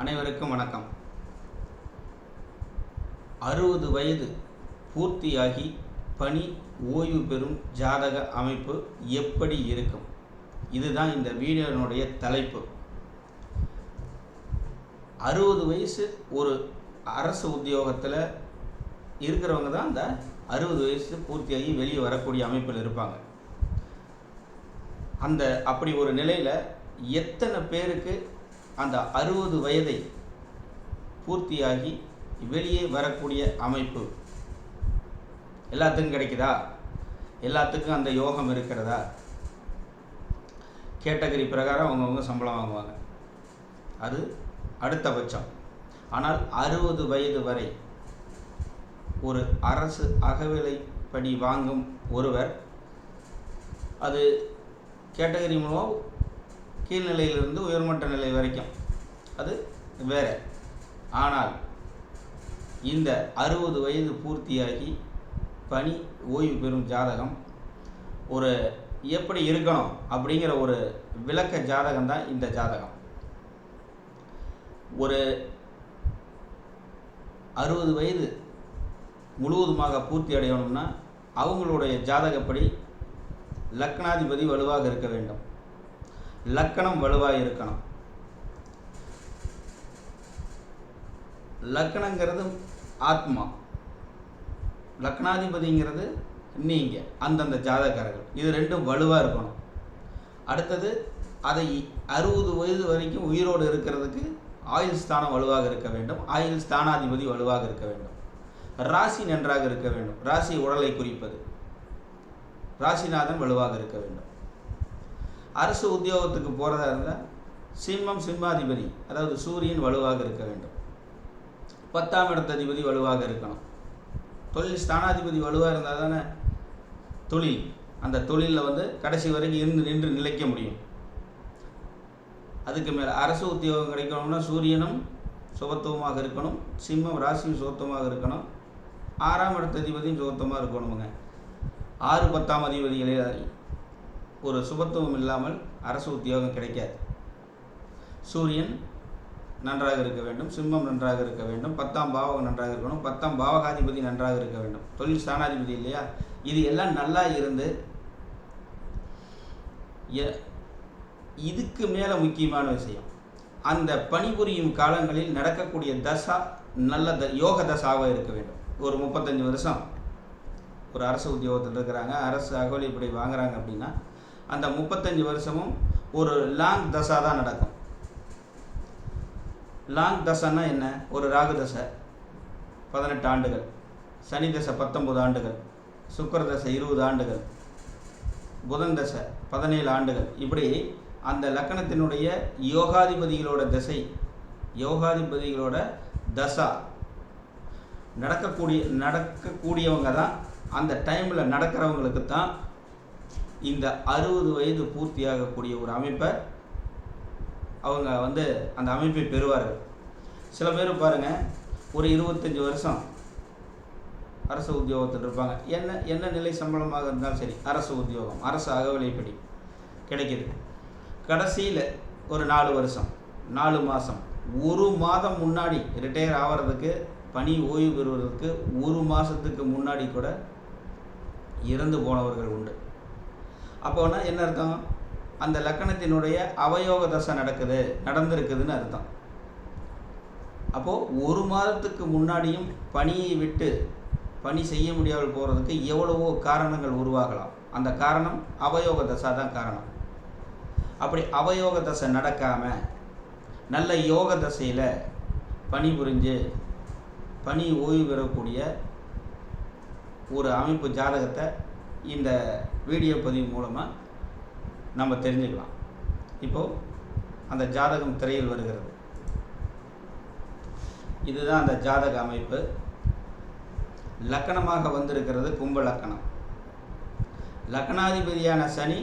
அனைவருக்கும் வணக்கம். அறுபது வயது பூர்த்தியாகி பணி ஓய்வு பெறும் ஜாதக அமைப்பு எப்படி இருக்கும்? இதுதான் இந்த வீடியோனுடைய தலைப்பு. அறுபது வயசு ஒரு அரசு உத்தியோகத்தில் இருக்கிறவங்க தான் அந்த அறுபது வயசு பூர்த்தியாகி வெளியே வரக்கூடிய அமைப்பில் இருப்பாங்க. அந்த அப்படி ஒரு நிலையில் எத்தனை பேருக்கு அந்த அறுபது வயதை பூர்த்தியாகி வெளியே வரக்கூடிய அமைப்பு எல்லாத்துக்கும் கிடைக்குதா? எல்லாத்துக்கும் அந்த யோகம் இருக்கிறதா? கேட்டகரி பிரகாரம் அவங்கவுங்க சம்பளம் வாங்குவாங்க. அது அடுத்த பட்சம். ஆனால் அறுபது வயது வரை ஒரு அரசு அகவிலைப்படி வாங்கும் ஒருவர் அது கேட்டகரி மூலம் கீழ்நிலையிலிருந்து உயர்மட்ட நிலை வரைக்கும். அது வேறு. ஆனால் இந்த அறுபது வயது பூர்த்தியாகி பணி ஓய்வு பெறும் ஜாதகம் ஒரு எப்படி இருக்கணும் அப்படிங்கிற ஒரு விளக்க ஜாதகம் தான் இந்த ஜாதகம். ஒரு அறுபது வயது முழுவதுமாக பூர்த்தி அடையணும்னா அவங்களுடைய ஜாதகப்படி லக்னாதிபதி வலுவாக இருக்க வேண்டும். லக்கணம் வலுவாக இருக்கணும் லக்கணங்கிறது ஆத்மா. லக்னாதிபதிங்கிறது நீங்கள் அந்தந்த ஜாதகர்கள். இது ரெண்டும் வலுவாக இருக்கணும். அடுத்தது அதை அறுபது வயது வரைக்கும் உயிரோடு இருக்கிறதுக்கு ஆயுள் ஸ்தானம் வலுவாக இருக்க வேண்டும். ஆயுள் ஸ்தானாதிபதி வலுவாக இருக்க வேண்டும். ராசி நன்றாக இருக்க வேண்டும். ராசி உடலை குறிப்பது. ராசிநாதன் வலுவாக இருக்க வேண்டும். அரசு உத்தியோகத்துக்கு போகிறதா இருந்தால் சிம்மம் சிம்மாதிபதி அதாவது சூரியன் வலுவாக இருக்க வேண்டும். பத்தாம் இடத்ததிபதி வலுவாக இருக்கணும். தொழில் ஸ்தானாதிபதி வலுவாக இருந்தால் தானே தொழில். அந்த தொழிலில் வந்து கடைசி வரைக்கும் இருந்து நின்று நிலைக்க முடியும். அதுக்கு மேலே அரசு உத்தியோகம் கிடைக்கணும்னா சூரியனும் சுபத்துவமாக இருக்கணும். சிம்மம் ராசியும் சுபத்துவமாக இருக்கணும். ஆறாம் இடத்ததிபதியும் சுபத்துவமாக இருக்கணுமுங்க. ஆறு பத்தாம் அதிபதிகளே ஒரு சுபத்துவம் இல்லாமல் அரசு உத்தியோகம் கிடைக்காது. சூரியன் நன்றாக இருக்க வேண்டும் சிம்மம் நன்றாக இருக்க வேண்டும் பத்தாம் பாவகம் நன்றாக இருக்கணும் பத்தாம் பாவகாதிபதி நன்றாக இருக்க வேண்டும். தொழில் ஸ்தானாதிபதி இல்லையா? இது எல்லாம் நல்லா இருந்து இதுக்கு மேலே முக்கியமான விஷயம். அந்த பணிபுரியும் காலங்களில் நடக்கக்கூடிய தசா நல்ல த யோக தசாவாக இருக்க வேண்டும். ஒரு முப்பத்தஞ்சு வருஷம் ஒரு அரசு உத்தியோகத்தில் இருக்கிறாங்க அரசு அகவலி இப்படி வாங்குறாங்க அப்படின்னா அந்த முப்பத்தஞ்சு வருஷமும் ஒரு லாங் தசா தான் நடக்கும். லாங் தசைன்னா என்ன? ஒரு ராகு தசை பதினெட்டு ஆண்டுகள். சனி தசை பத்தொம்பது ஆண்டுகள். சுக்கர தசை இருபது ஆண்டுகள். புதன் தசை பதினேழு ஆண்டுகள். இப்படி அந்த லக்கணத்தினுடைய யோகாதிபதிகளோட திசை யோகாதிபதிகளோட தசா நடக்கக்கூடிய நடக்கக்கூடியவங்க தான் அந்த டைமில் நடக்கிறவங்களுக்கு தான் இந்த அறுபது வயது பூர்த்தியாகக்கூடிய ஒரு அமைப்பை அவங்க வந்து அந்த அமைப்பை பெறுவார்கள். சில பேர் பாருங்கள் ஒரு இருபத்தஞ்சி வருஷம் அரசு உத்தியோகத்தில் இருப்பாங்க. என்ன என்ன நிலை சம்பளமாக இருந்தாலும் சரி அரசு உத்தியோகம் அரசு அகவிலைப்படி கிடைக்கிது. கடைசியில் ஒரு நாலு வருஷம் நாலு மாதம் ஒரு மாதம் முன்னாடி ரிட்டையர் ஆகிறதுக்கு பணி ஓய்வு பெறுவதற்கு ஒரு மாதத்துக்கு முன்னாடி கூட இறந்து போனவர்கள் உண்டு. அப்போனா என்ன அர்த்தம்? அந்த லக்கணத்தினுடைய அவயோக தசை நடக்குது நடந்திருக்குதுன்னு அர்த்தம். அப்போது ஒரு மாதத்துக்கு முன்னாடியும் பணியை விட்டு பணி செய்ய முடியாமல் போகிறதுக்கு எவ்வளவோ காரணங்கள் உருவாகலாம். அந்த காரணம் அவயோக தசை தான் காரணம். அப்படி அவயோக தசை நடக்காமல் நல்ல யோக தசையில் பணி புரிஞ்சு பணி ஓய்வு பெறக்கூடிய ஒரு அமைப்பு ஜாதகத்தை இந்த வீடியோ பதிவு மூலமாக நம்ம தெரிஞ்சுக்கலாம். இப்போது அந்த ஜாதகம் திரையில் வருகிறது. இதுதான் அந்த ஜாதக அமைப்பு. லக்கணமாக வந்திருக்கிறது கும்ப லக்கணம். லக்கணாதிபதியான சனி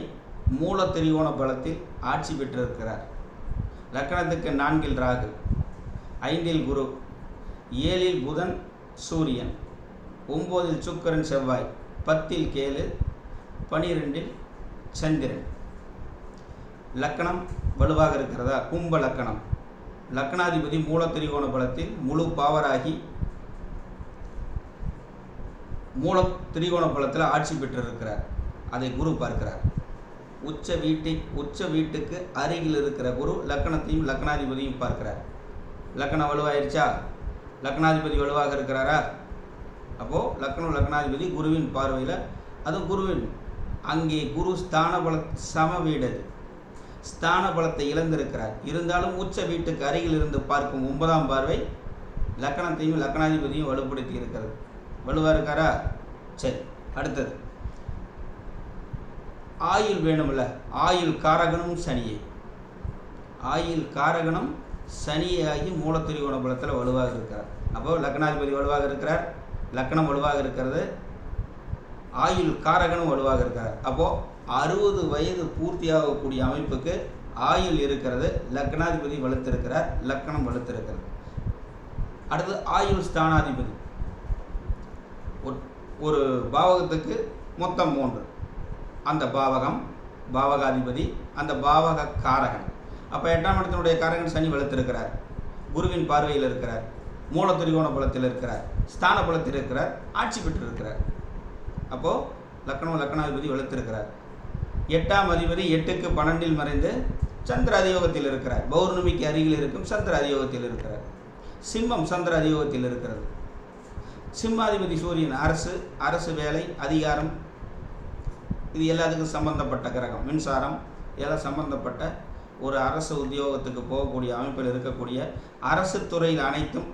மூல திரிகோண பலத்தில் ஆட்சி பெற்றிருக்கிறார். லக்கணத்துக்கு நான்கில் ராகு ஐந்தில் குரு ஏழில் புதன் சூரியன் ஒம்போதில் சுக்கரன் செவ்வாய். பத்தில் கேளு பனிரெண்டில் சந்திரன். லக்கணம் வலுவாக இருக்கிறதா? கும்ப லக்கணம். லக்னாதிபதி மூல திரிகோண பலத்தில் முழு பாவராகி மூல திரிகோண பலத்தில் ஆட்சி பெற்றிருக்கிறார். அதை குரு பார்க்கிறார். உச்ச வீட்டை உச்ச வீட்டுக்கு அருகில் இருக்கிற குரு லக்னத்தையும் லக்னாதிபதியும் பார்க்கிறார். லக்னம் வலுவாயிருச்சா? லக்னாதிபதி வலுவாக இருக்கிறாரா? அப்போது லக்னம் லக்னாதிபதி குருவின் பார்வையில் அதுவும் குருவின். அங்கே குரு ஸ்தான பல சம வீடு ஸ்தான பலத்தை இழந்திருக்கிறார். இருந்தாலும் உச்ச வீட்டுக்கு அருகில் இருந்து பார்க்கும் ஒன்பதாம் பார்வை லக்கணத்தையும் லக்கணாதிபதியும் வலுப்படுத்தி இருக்கிறது. வலுவாக இருக்காரா? சரி அடுத்தது. ஆயுள் வேணும்ல. ஆயுள் காரகனும் சனியே. ஆயுள் காரகனும் சனியே ஆகி மூலத்திரிகோண பலத்தில் வலுவாக இருக்கிறார். அப்போ லக்னாதிபதி வலுவாக இருக்கிறார். லக்னம் வலுவாக இருக்கிறது. ஆயுள் காரகனும் வலுவாக இருக்கார். அப்போது அறுபது வயது பூர்த்தியாகக்கூடிய அமைப்புக்கு ஆயுள் இருக்கிறது. லக்னாதிபதி வலுத்திருக்கிறார். லக்னம் வலுத்திருக்கிறது. அடுத்து ஆயுள் ஸ்தானாதிபதி. ஒரு- ஒரு பாவகத்துக்கு மொத்தம் மூன்று. அந்த பாவகம் பாவகாதிபதி அந்த பாவக காரகன். அப்போ எட்டாம் இடத்தினுடைய காரகன் சனி வலுத்திருக்கிறார். குருவின் பார்வையில் இருக்கிறார். மூல திரிகோண பலத்தில் இருக்கிறார் ஸ்தான பலத்தில் இருக்கிறார் ஆட்சி பெற்றிருக்கிறார். அப்போது லக்னம் லக்னாதிபதி வளர்த்திருக்கிறார் எட்டாம் அதிபதி எட்டுக்கு பன்னெண்டில் மறைந்து சந்திர அதியோகத்தில் இருக்கிறார். பௌர்ணமிக்கு அருகில் இருக்கும் சந்திர அதியோகத்தில் இருக்கிறார். சிம்மம் சந்திர அதியோகத்தில் இருக்கிறது. சிம்மாதிபதி சூரியன் அரசு அரசு வேலை அதிகாரம் இது எல்லாத்துக்கும் சம்பந்தப்பட்ட கிரகம் மின்சாரம் இதெல்லாம் சம்பந்தப்பட்ட ஒரு அரசு உத்தியோகத்துக்கு போகக்கூடிய அமைப்பில் இருக்கக்கூடிய அரசு துறையில் அனைத்தும்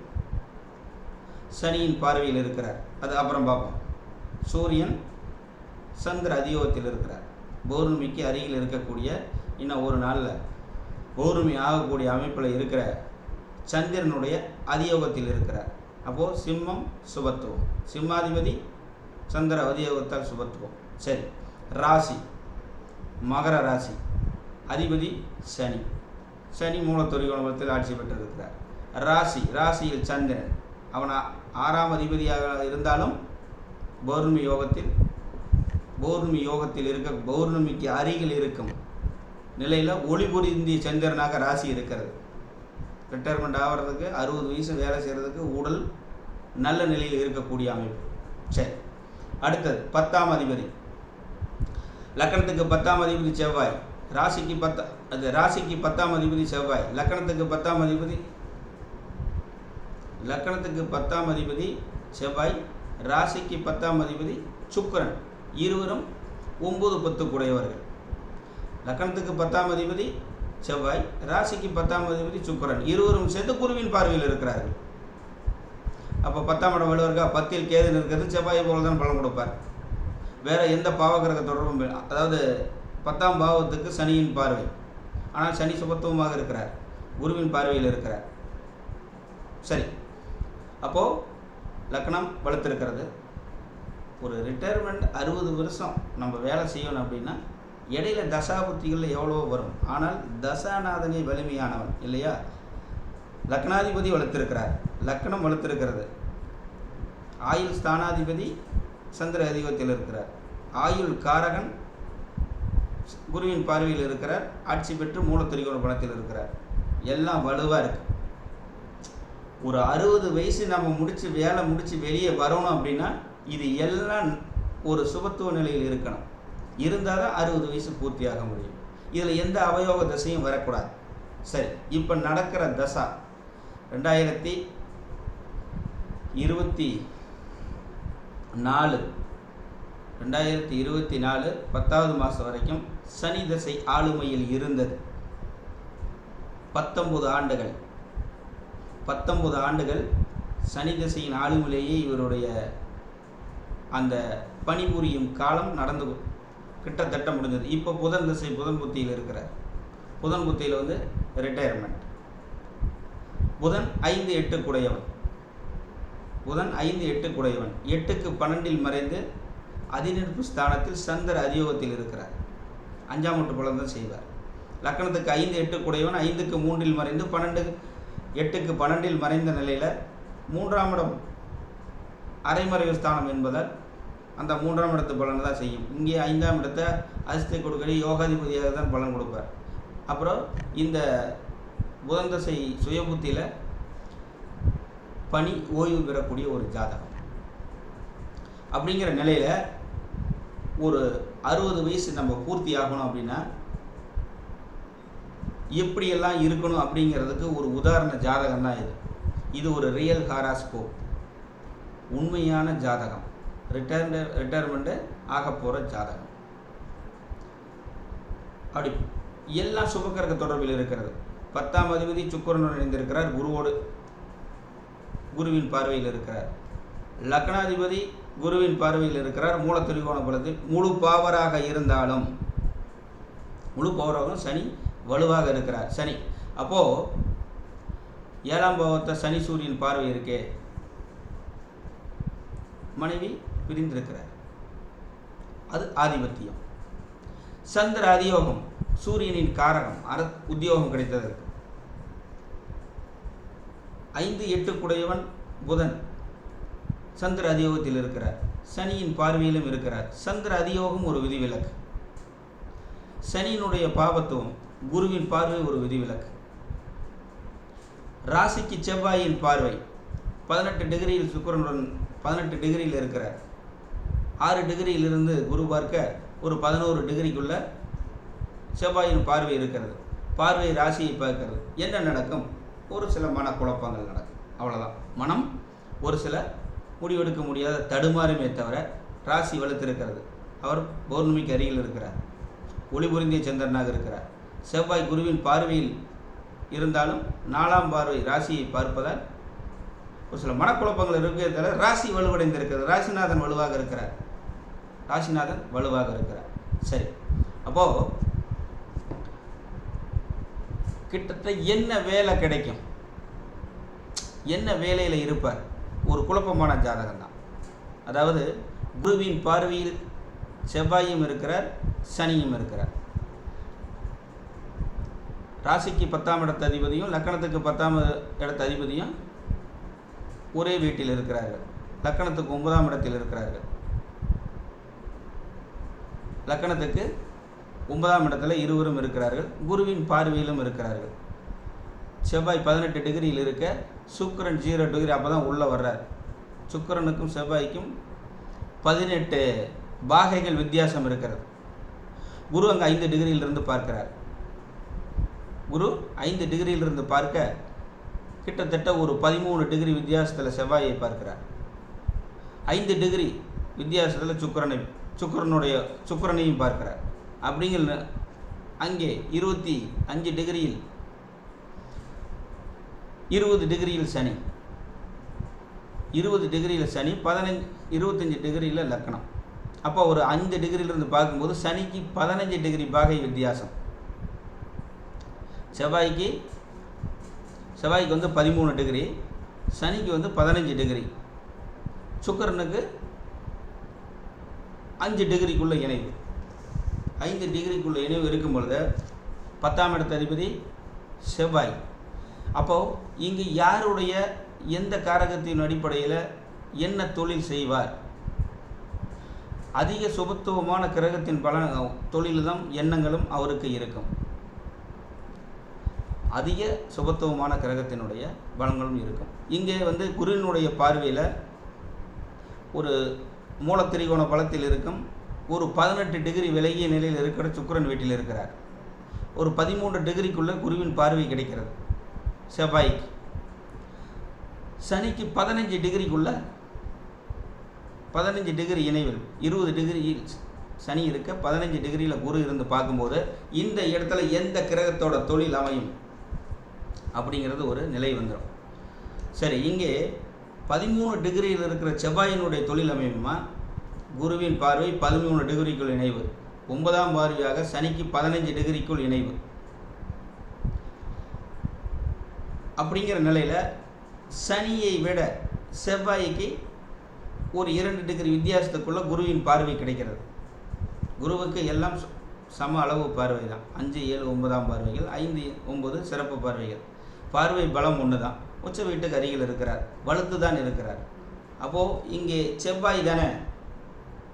சனியின் பார்வையில் இருக்கிறார். அது அப்புறம் பார்ப்போம். சூரியன் சந்திர அதியோகத்தில் இருக்கிறார். பௌர்ணமிக்கு அருகில் இருக்கக்கூடிய இன்னும் ஒரு நாளில் பௌர்ணமி ஆகக்கூடிய அமைப்பில் இருக்கிற சந்திரனுடைய அதியோகத்தில் இருக்கிறார். அப்போது சிம்மம் சுபத்துவம். சிம்மாதிபதி சந்திர அதியோகத்தால் சுபத்துவம். சரி. ராசி. மகர ராசி. அதிபதி சனி. சனி மூலத்தொரிகோணத்தில் ஆட்சி பெற்றிருக்கிறார். ராசி. ராசியில் சந்திரன். அவன் ஆறாம் அதிபதியாக இருந்தாலும் பௌர்ணமி யோகத்தில் பௌர்ணமி யோகத்தில் இருக்க பௌர்ணமிக்கு அருகில் இருக்கும் நிலையில் ஒளி இந்திய சந்திரனாக ராசி இருக்கிறது. ரிட்டையர்மெண்ட் ஆகிறதுக்கு அறுபது வயசு வேலை செய்கிறதுக்கு உடல் நல்ல நிலையில் இருக்கக்கூடிய அமைப்பு. சரி. அடுத்தது பத்தாம் அதிபதி. லக்கணத்துக்கு பத்தாம் அதிபதி செவ்வாய். ராசிக்கு பத்தா அது ராசிக்கு பத்தாம் அதிபதி செவ்வாய். லக்கணத்துக்கு பத்தாம் அதிபதி லக்கணத்துக்கு பத்தாம் அதிபதி செவ்வாய் ராசிக்கு பத்தாம் அதிபதி சுக்கரன். இருவரும் ஒம்பது பத்து கூடையவர்கள் லக்கணத்துக்கு பத்தாம் அதிபதி செவ்வாய் ராசிக்கு பத்தாம் அதிபதி சுக்கரன். இருவரும் சேர்ந்து குருவின் பார்வையில் இருக்கிறார்கள். அப்போ பத்தாம் இடம் வலுவருக்கா பத்தில் கேதுன்னு இருக்கிறது செவ்வாயை போல தான் பலன் கொடுப்பார். வேற எந்த பாவகிரக தொடர்பும் இல்லை. அதாவது பத்தாம் பாவத்துக்கு சனியின் பார்வை. ஆனால் சனி சுபத்துவமாக இருக்கிறார். குருவின் பார்வையில் இருக்கிறார். சரி. அப்போது லக்னம் வலுத்திருக்கிறது ஒரு ரிட்டையர்மெண்ட் அறுபது வருஷம் நம்ம வேலை செய்யணும் அப்படின்னா இடையில தசாபுத்திகளில் எவ்வளோ வரும். ஆனால் தசாநாதனே வலிமையானவன் இல்லையா? லக்னாதிபதி வளர்த்துருக்கிறார். லக்னம் வளர்த்துருக்கிறது. ஆயுள் ஸ்தானாதிபதி சந்திர அதிபத்தில் இருக்கிறார். ஆயுள் காரகன் குருவின் பார்வையில் இருக்கிறார். ஆட்சி பெற்று மூலத்திரிகோண பணத்தில் இருக்கிறார். எல்லாம் வலுவாக இருக்குது ஒரு அறுபது வயசு நம்ம முடிச்சு வேலை முடிச்சு வெளியே வரணும் அப்படின்னா இது எல்லாம் ஒரு சுபத்துவ நிலையில் இருக்கணும். இருந்தால் தான் அறுபது வயசு பூர்த்தியாக முடியும். இதில் எந்த அவயோக தசையும் வரக்கூடாது. சரி இப்போ நடக்கிற தசா. ரெண்டாயிரத்தி இருபத்தி நாலு. ரெண்டாயிரத்தி இருபத்தி நாலு பத்தாவது மாதம் வரைக்கும் சனி தசை ஆளுமையில் இருந்தது. பத்தொம்பது ஆண்டுகள். பத்தொன்பது ஆண்டுகள் சனி திசையின் ஆளுமிலேயே இவருடைய அந்த பணிபுரியும் காலம் நடந்து கிட்டத்தட்ட முடிஞ்சது இப்போ புதன் திசை புதன் புத்தியில் இருக்கிறார். புதன் புத்தியில் வந்து ரிட்டையர்மெண்ட் புதன் ஐந்து எட்டு குடையவன். புதன் ஐந்து எட்டு குடையவன். எட்டுக்கு பன்னெண்டில் மறைந்து அதிநெருப்பு ஸ்தானத்தில் சந்திர அதியோகத்தில் இருக்கிறார். அஞ்சாம் எட்டு பலன் தான் செய்வார். லக்கணத்துக்கு ஐந்து எட்டு குடையவன் ஐந்துக்கு மூன்றில் மறைந்து பன்னெண்டு எட்டுக்கு பன்னெண்டில் மறைந்த நிலையில் மூன்றாம் இடம் அரைமறைவு ஸ்தானம் என்பதால் அந்த மூன்றாம் இடத்து பலனை தான் செய்யும். இங்கே ஐந்தாம் இடத்தை அஸ்தி கொடுக்கடி யோகாதிபதியாக தான் பலன் கொடுப்பார். அப்புறம் இந்த புதந்தசை சுயபுத்தியில் பணி ஓய்வு பெறக்கூடிய ஒரு ஜாதகம். அப்படிங்கிற நிலையில் ஒரு அறுபது வயசு நம்ம பூர்த்தி ஆகணும் அப்படின்னா எப்படியெல்லாம் இருக்கணும் அப்படிங்கிறதுக்கு ஒரு உதாரண ஜாதகம் தான் இது. இது ஒரு ரியல் ஹாராஸ்கோப் உண்மையான ஜாதகம். ரிட்டர்ன் ரிட்டையர்மெண்ட்டு ஆக போகிற ஜாதகம். அப்படி எல்லாம் சுபக்கரக தொடர்பில் இருக்கிறது. பத்தாம் அதிபதி சுக்கரனுடன் இணைந்திருக்கிறார் குருவோடு குருவின் பார்வையில் இருக்கிறார். லக்னாதிபதி குருவின் பார்வையில் இருக்கிறார் மூலத்திரிகோண பலத்தில் முழு பாவராக இருந்தாலும் முழு பவராகவும் சனி வலுவாக இருக்கிறார். சனி. அப்போது ஏழாம் பாவத்தை சனி சூரியன் பார்வை இருக்கே மனைவி பிரிந்திருக்கிறார். அது ஆதிபத்தியம். சந்திர அதியோகம் சூரியனின் காரகம் அர உத்தியோகம் கிடைத்ததற்கு. ஐந்து எட்டு குடையவன் புதன் சந்திர அதியோகத்தில் இருக்கிறார். சனியின் பார்வையிலும் இருக்கிறார். சந்திர அதியோகம் ஒரு விதிவிலக்கு. சனியினுடைய பாவத்துவம் குருவின் பார்வை ஒரு விதிவிலக்கு ராசிக்கு செவ்வாயின் பார்வை பதினெட்டு டிகிரியில் சுக்கிரனுடன் பதினெட்டு டிகிரியில் இருக்கிறார். ஆறு டிகிரியிலிருந்து குரு பார்க்க ஒரு பதினோரு டிகிரிக்குள்ள செவ்வாயின் பார்வை இருக்கிறது. பார்வை ராசியை பார்க்கிறது. என்ன நடக்கும்? ஒரு சில மனக்குழப்பங்கள் நடக்கும். அவ்வளோதான் மனம் ஒரு சில முடிவெடுக்க முடியாத தடுமாறுமே தவிர ராசி வலுத்திருக்கிறது. அவர் பௌர்ணமிக்கு அருகில் இருக்கிறார். ஒளி பொருந்திய சந்திரனாக இருக்கிறார். செவ்வாய் குருவின் பார்வையில் இருந்தாலும் நாலாம் பார்வை ராசியை பார்ப்பதால் ஒரு சில மனக்குழப்பங்கள் இருக்கிறதால ராசி வலுவடைந்திருக்கிறது. ராசிநாதன் வலுவாக இருக்கிறார். ராசிநாதன் வலுவாக இருக்கிறார். சரி. அப்போது கிட்டத்தட்ட என்ன வேலை கிடைக்கும்? என்ன வேலையில் இருப்பார்? ஒரு குழப்பமான ஜாதகம் தான். அதாவது குருவின் பார்வையில் செவ்வாயும் இருக்கிறார் சனியும் இருக்கிறார். ராசிக்கு பத்தாம் இடத்த அதிபதியும் லக்கணத்துக்கு பத்தாம் இடத்த அதிபதியும் ஒரே வீட்டில் இருக்கிறார்கள். லக்கணத்துக்கு ஒன்பதாம் இடத்தில் இருக்கிறார்கள். லக்கணத்துக்கு ஒன்பதாம் இடத்துல இருவரும் இருக்கிறார்கள். குருவின் பார்வையிலும் இருக்கிறார்கள். செவ்வாய் பதினெட்டு டிகிரியில் இருக்க சுக்கரன் ஜீரோ டிகிரி அப்போ தான் உள்ளே வர்றார். சுக்கரனுக்கும் செவ்வாய்க்கும் பதினெட்டு பாகைகள் வித்தியாசம் இருக்கிறது. குரு அங்கே ஐந்து டிகிரியிலிருந்து பார்க்கிறார். குரு ஐந்து டிகிரியிலிருந்து பார்க்க கிட்டத்தட்ட ஒரு பதிமூணு டிகிரி வித்தியாசத்தில் செவ்வாயை பார்க்கிறார். ஐந்து டிகிரி வித்தியாசத்தில் சுக்கரனை சுக்கரனுடைய சுக்கரனையும் பார்க்கிறார். அப்படிங்கிற அங்கே இருபத்தி அஞ்சு டிகிரியில் இருபது டிகிரியில் சனி. இருபது டிகிரியில் சனி பதினஞ்சு இருபத்தஞ்சி டிகிரியில் லக்கணம். அப்போ ஒரு அஞ்சு டிகிரியிலிருந்து பார்க்கும்போது சனிக்கு பதினஞ்சு டிகிரி பாகை வித்தியாசம். செவ்வாய்க்கு செவ்வாய்க்கு வந்து பதிமூணு டிகிரி சனிக்கு வந்து பதினஞ்சு டிகிரி சுக்கரனுக்கு அஞ்சு டிகிரிக்குள்ள இணைவு. ஐந்து டிகிரிக்குள்ள இணைவு இருக்கும் பொழுது பத்தாம் இடத்த அதிபதி செவ்வாய். அப்போது இங்கு யாருடைய எந்த காரகத்தின் அடிப்படையில் என்ன தொழில் செய்வார்? அதிக சுபத்துவமான கிரகத்தின் பல தொழில்தான் எண்ணங்களும் அவருக்கு இருக்கும். அதிக சுபத்துவமான கிரகத்தினுடைய பலங்களும் இருக்கும். இங்கே வந்து குருவினுடைய பார்வையில் ஒரு மூலத்திரிகோண பலத்தில் இருக்கும். ஒரு பதினெட்டு டிகிரி விலகிய நிலையில் இருக்கிற சுக்கரன் வீட்டில் இருக்கிறார். ஒரு பதிமூன்று டிகிரிக்குள்ளே குருவின் பார்வை கிடைக்கிறது. செவ்வாய்க்கு. சனிக்கு பதினஞ்சு டிகிரிக்குள்ள பதினஞ்சு டிகிரி இணைவில் இருபது டிகிரியில் சனி இருக்க பதினஞ்சு டிகிரியில் குரு இருந்து பார்க்கும்போது இந்த இடத்துல எந்த கிரகத்தோட தொழில் அமையும்? அப்படிங்கிறது ஒரு நிலை வந்துடும் சரி இங்கே பதிமூணு டிகிரியில் இருக்கிற செவ்வாயினுடைய தொழில் அமைப்புமா குருவின் பார்வை பதிமூணு டிகிரிக்குள் இணைவு. ஒன்பதாம் பார்வையாக சனிக்கு பதினஞ்சு டிகிரிக்குள் இணைவு. அப்படிங்கிற நிலையில் சனியை விட செவ்வாய்க்கு ஒரு இரண்டு டிகிரி வித்தியாசத்துக்குள்ளே குருவின் பார்வை கிடைக்கிறது. குருவுக்கு எல்லாம் சம அளவு பார்வை தான் அஞ்சு ஏழு ஒன்பதாம் பார்வைகள் ஐந்து ஒன்பது சிறப்பு பார்வைகள். பார்வை பலம் ஒன்று தான் உச்ச வீட்டுக்கு அருகில் இருக்கிறார். வலுத்து தான் இருக்கிறார். அப்போது இங்கே செவ்வாய் தானே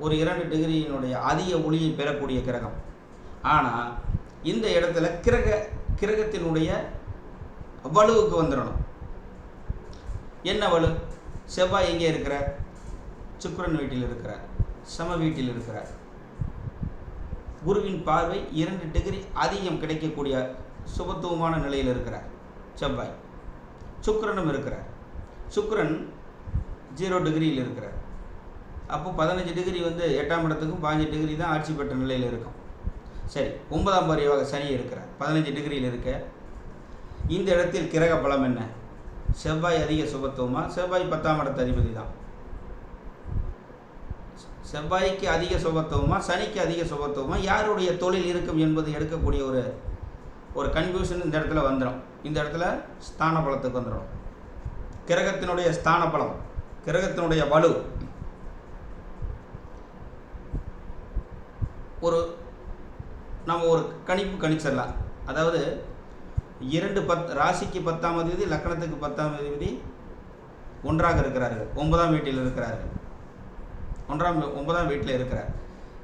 ஒரு இரண்டு டிகிரியினுடைய அதிக ஒளியை பெறக்கூடிய கிரகம். ஆனால் இந்த இடத்துல கிரக கிரகத்தினுடைய வலுவுக்கு வந்துடணும் என்ன வலு? செவ்வாய் எங்கே இருக்கிறார்? சுக்கிரன் வீட்டில் இருக்கிறார். சம வீட்டில் இருக்கிறார். குருவின் பார்வை இரண்டு டிகிரி அதிகம் கிடைக்கக்கூடிய சுபத்துவமான நிலையில் இருக்கிறார். செவ்வாய். சுக்கரனும் இருக்கிறார். சுக்கரன் ஜீரோ டிகிரியில் இருக்கிறார். அப்போ பதினஞ்சு டிகிரி வந்து எட்டாம் இடத்துக்கும் பாஞ்சு டிகிரி தான் ஆட்சி பெற்ற நிலையில் இருக்கும். சரி ஒன்பதாம் பரிவாக சனி இருக்கிறார். பதினஞ்சு டிகிரியில் இருக்க இந்த இடத்தில் கிரக பலம் என்ன? செவ்வாய் அதிக சுபத்துவமா? செவ்வாய் பத்தாம் இடத்து அதிபதி தான். செவ்வாய்க்கு அதிக சுபத்துவமா? சனிக்கு அதிக சுபத்துவமா? யாருடைய தொழில் இருக்கும் என்பது எடுக்கக்கூடிய ஒரு ஒரு கன்ஃபியூஷன் இந்த இடத்துல வந்துடும் இந்த இடத்துல ஸ்தான பலத்துக்கு வந்துடும் கிரகத்தினுடைய ஸ்தான பலம் கிரகத்தினுடைய வலு. ஒரு நம்ம ஒரு கணிப்பு கணிச்சிடலாம். அதாவது இரண்டு பத் ராசிக்கு பத்தாம் தேதி லக்கணத்துக்கு பத்தாம் தேதி ஒன்றாக இருக்கிறார்கள். ஒன்பதாம் வீட்டில் இருக்கிறார்கள். ஒன்றாம் ஒன்பதாம் வீட்டில் இருக்கிறார்.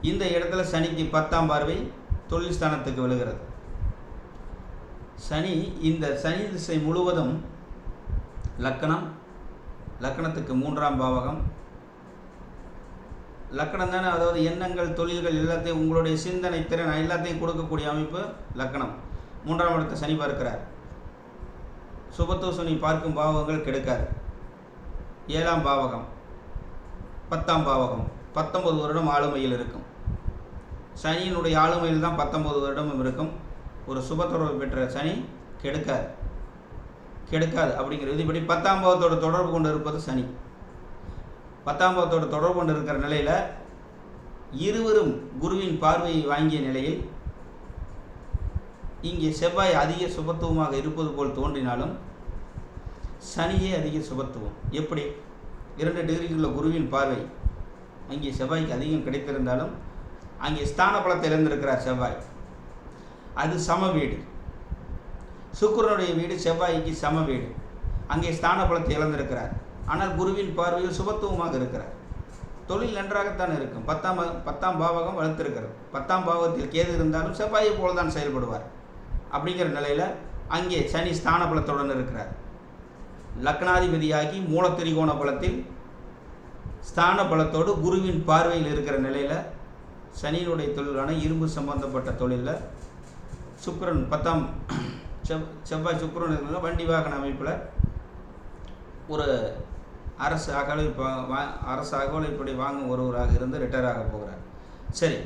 இந்த இடத்துல சனிக்கு பத்தாம் பார்வை தொழில் ஸ்தானத்துக்கு விழுகிறது. சனி இந்த சனி திசை முழுவதும் லக்கணம் லக்கணத்துக்கு மூன்றாம் பாவகம். லக்கணம் தானே? அதாவது எண்ணங்கள் தொழில்கள் எல்லாத்தையும் உங்களுடைய சிந்தனை திறன் எல்லாத்தையும் கொடுக்கக்கூடிய அமைப்பு லக்கணம். மூன்றாம் இடத்தை சனி பார்க்கிறார். சுபத்துவ சனி பார்க்கும் பாவகங்கள் கிடைக்காது. ஏழாம் பாவகம் பத்தாம் பாவகம் பத்தொம்பது வருடம் ஆளுமையில் இருக்கும். சனியினுடைய ஆளுமையில் தான் பத்தொன்பது வருடமும் இருக்கும். ஒரு சுபத்தொடர்பு பெற்ற சனி கெடுக்காது. கெடுக்காது அப்படிங்கிற விதிப்படி பத்தாம் பாவத்தோட தொடர்பு கொண்டு இருப்பது சனி. பத்தாம் பாவத்தோட தொடர்பு கொண்டு இருக்கிற நிலையில் இருவரும் குருவின் பார்வையை வாங்கிய நிலையில் இங்கே செவ்வாய் அதிக சுபத்துவமாக இருப்பது போல் தோன்றினாலும் சனியே அதிக சுபத்துவம். எப்படி? இரண்டு டிகிரிக்குள்ள குருவின் பார்வை அங்கே செவ்வாய்க்கு அதிகம் கிடைத்திருந்தாலும் அங்கே ஸ்தான பலத்தை இழந்திருக்கிறார் செவ்வாய். அது சம வீடு. சுக்கிரனுடைய வீடு செவ்வாய்க்கு சம வீடு. அங்கே ஸ்தான பலத்தை இழந்திருக்கிறார். ஆனால் குருவின் பார்வையில் சுபத்துவமாக இருக்கிறார். தொழில் நன்றாகத்தான் இருக்கும். பத்தாம் பத்தாம் பாவகம் வளர்த்திருக்கிறது. பத்தாம் பாவத்தில் கேது இருந்தாலும் செவ்வாயை போல தான் செயல்படுவார். அப்படிங்கிற நிலையில் அங்கே சனி ஸ்தான பலத்துடன் இருக்கிறார். லக்னாதிபதியாகி மூலத்திரிகோண பலத்தில் ஸ்தான பலத்தோடு குருவின் பார்வையில் இருக்கிற நிலையில் சனியினுடைய தொழிலான இரும்பு சம்பந்தப்பட்ட தொழிலில் சுக்கரன் பத்தாம் செவ் செவ்வாய் சுக்கரன் இருக்கிற வண்டி வாகன அமைப்பில் ஒரு அரசு அகலை பா- வா- அரசு வாங்கும் ஒருவராக இருந்து ரிட்டையர் ஆக போகிறார். சரி.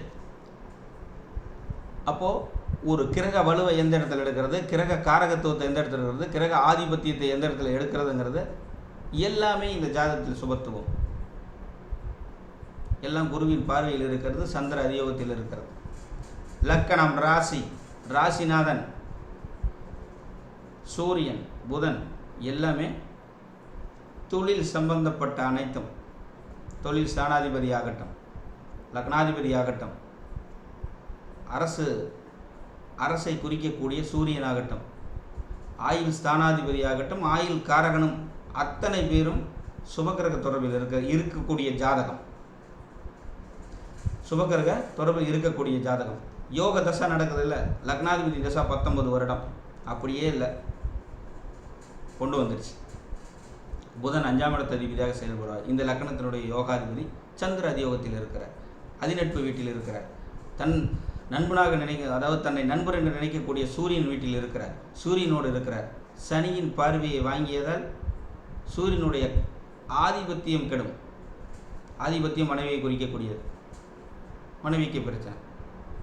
அப்போது ஒரு கிரக வலுவை எந்த இடத்துல எடுக்கிறது? கிரக காரகத்துவத்தை எந்த இடத்துல எடுக்கிறது? கிரக ஆதிபத்தியத்தை எந்த இடத்துல எடுக்கிறதுங்கிறது எல்லாமே இந்த ஜாதகத்தில் சுபத்துவம். எல்லாம் குருவின் பார்வையில் இருக்கிறது சந்திர அதியோகத்தில் இருக்கிறது. லக்கணம் ராசி. ராசிநாதன் சூரியன் புதன் எல்லாமே தொழில் சம்பந்தப்பட்ட அனைத்தும். தொழில் ஸ்தானாதிபதி ஆகட்டும் லக்னாதிபதி ஆகட்டும் அரசு அரசை குறிக்கக்கூடிய சூரியனாகட்டும் ஆயுள் ஸ்தானாதிபதி ஆகட்டும் ஆயுள் காரகனும் அத்தனை பேரும் சுபகிரக தொடர்பில் இருக்க இருக்கக்கூடிய ஜாதகம். சுபகிரக தொடர்பில் இருக்கக்கூடிய ஜாதகம். யோக தசை நடக்குது இல்லை லக்னாதிபதி தசா பத்தொன்பது வருடம். அப்படியே இல்லை. கொண்டு வந்துருச்சு. புதன் அஞ்சாம் இடத்த அதிபதியாக செயல்படுவார் இந்த லக்னத்தினுடைய யோகாதிபதி சந்திர அதியோகத்தில் இருக்கிற அதிநட்பு வீட்டில் இருக்கிற தன் நண்பனாக நினைக்க அதாவது தன்னை நண்பர் என்று நினைக்கக்கூடிய சூரியன் வீட்டில் இருக்கிறார். சூரியனோடு இருக்கிறார். சனியின் பார்வையை வாங்கியதால் சூரியனுடைய ஆதிபத்தியம் கெடும். ஆதிபத்தியம் மனைவியை குறிக்கக்கூடியது. மனைவிக்கு பிரச்சனை.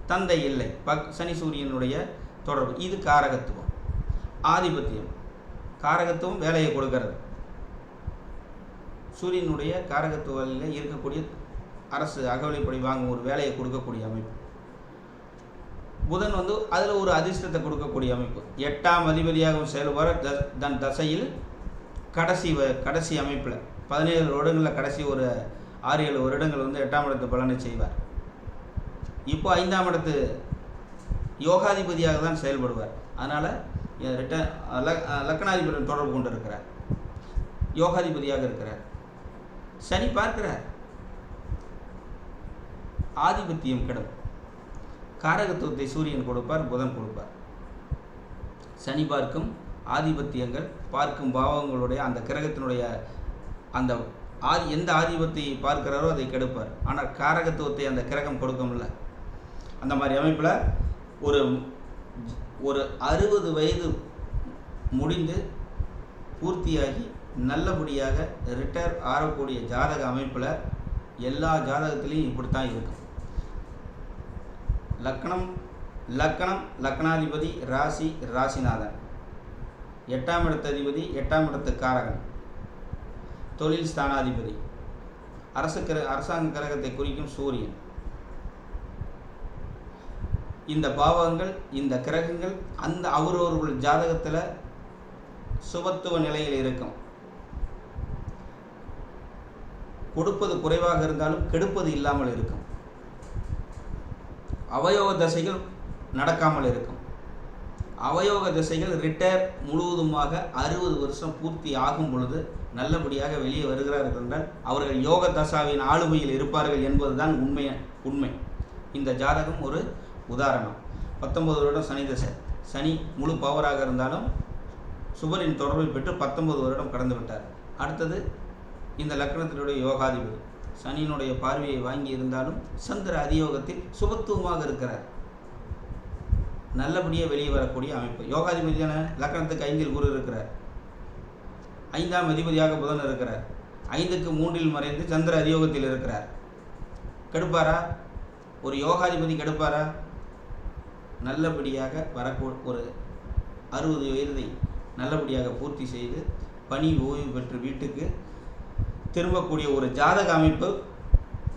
தந்தை இல்லை. பக் சனி சூரியனுடைய தொடர்பு. இது காரகத்துவம். ஆதிபத்தியம். காரகத்துவம் வேலையை கொடுக்கறது. சூரியனுடைய காரகத்துவத்தில் இருக்கக்கூடிய அரசு அகவலைப்படி வாங்கும் ஒரு வேலையை கொடுக்கக்கூடிய அமைப்பு. புதன் வந்து அதில் ஒரு அதிர்ஷ்டத்தை கொடுக்கக்கூடிய அமைப்பு. எட்டாம் அதிபதியாகவும் செயல்பட த- தன் தசையில் கடைசி வ- கடைசி அமைப்பில். பதினேழு வருடங்களில் கடைசி ஒரு ஆறு ஏழு வருடங்கள் வந்து எட்டாம் இடத்து பலனை செய்வார். இப்போ ஐந்தாம் இடத்து யோகாதிபதியாக தான் செயல்படுவார். அதனால் ரிட்ட லக்கணாதிபதியுடன் தொடர்பு கொண்டு இருக்கிறார் யோகாதிபதியாக இருக்கிறார். சனி பார்க்கிறார். ஆதிபத்தியம் கெடும். காரகத்துவத்தை சூரியன் கொடுப்பார் புதன் கொடுப்பார். சனி பார்க்கும் ஆதிபத்தியங்கள் பார்க்கும் பாவங்களுடைய அந்த கிரகத்தினுடைய அந்த ஆதி எந்த ஆதிபத்தியை பார்க்கிறாரோ அதை கெடுப்பார். ஆனால் காரகத்துவத்தை அந்த கிரகம் கொடுக்கும்ல அந்த மாதிரி அமைப்பில் ஒரு ஒரு அறுபது வயது முடிந்து பூர்த்தியாகி நல்லபடியாக ரிட்டையர் ஆகக்கூடிய ஜாதக அமைப்பில் எல்லா ஜாதகத்திலையும் இப்படித்தான் இருக்கும் லக்னம் லக்கணம் லக்னாதிபதி ராசி ராசிநாதன். எட்டாம் இடத்து அதிபதி எட்டாம் இடத்து காரகன் தொழில் ஸ்தானாதிபதி. அரசு கிர அரசாங்க கிரகத்தை குறிக்கும் சூரியன். இந்த பாவங்கள் இந்த கிரகங்கள் அந்த அவரவர்கள் ஜாதகத்தில் சுபத்துவ நிலையில் இருக்கும். கொடுப்பது குறைவாக இருந்தாலும் கெடுப்பது இல்லாமல் இருக்கும். அவயோக தசைகள் நடக்காமல் இருக்கும். அவயோக திசைகள் ரிட்டையர் முழுவதுமாக அறுபது வருஷம் பூர்த்தி ஆகும் பொழுது நல்லபடியாக வெளியே வருகிறார்கள் என்றால் அவர்கள் யோக தசாவின் ஆளுமையில் இருப்பார்கள் என்பதுதான் உண்மை உண்மை. இந்த ஜாதகம் ஒரு உதாரணம் பத்தொன்பது வருடம் சனி தசை. சனி முழு பவராக இருந்தாலும் சுபரின் தொடர்பை பெற்று பத்தொன்பது வருடம் கடந்து விட்டார். அடுத்தது இந்த லக்னத்தினுடைய யோகாதிபதி. சனியினுடைய பார்வையை வாங்கி இருந்தாலும் சந்திர அதியோகத்தில் சுபத்துவமாக இருக்கிறார். நல்லபடியாக வெளியே வரக்கூடிய அமைப்பு. யோகாதிபதியான லக்கணத்துக்கு ஐந்தில் குரு இருக்கிறார். ஐந்தாம் அதிபதியாக புதன் இருக்கிறார். ஐந்துக்கு மூன்றில் மறைந்து சந்திர அதியோகத்தில் இருக்கிறார். கெடுப்பாரா? ஒரு யோகாதிபதி கெடுப்பாரா? நல்லபடியாக வரக்கூ ஒரு அறுபது வயதை நல்லபடியாக பூர்த்தி செய்து பணி ஓய்வு பெற்று வீட்டுக்கு திரும்பக்கூடிய ஒரு ஜாதக அமைப்பு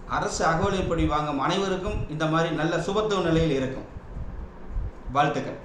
அரசு அகவலைப்படி வாங்கும் அனைவருக்கும் இந்த மாதிரி நல்ல சுபத்துவ நிலையில் இருக்கும். வாழ்த்துக்கள்.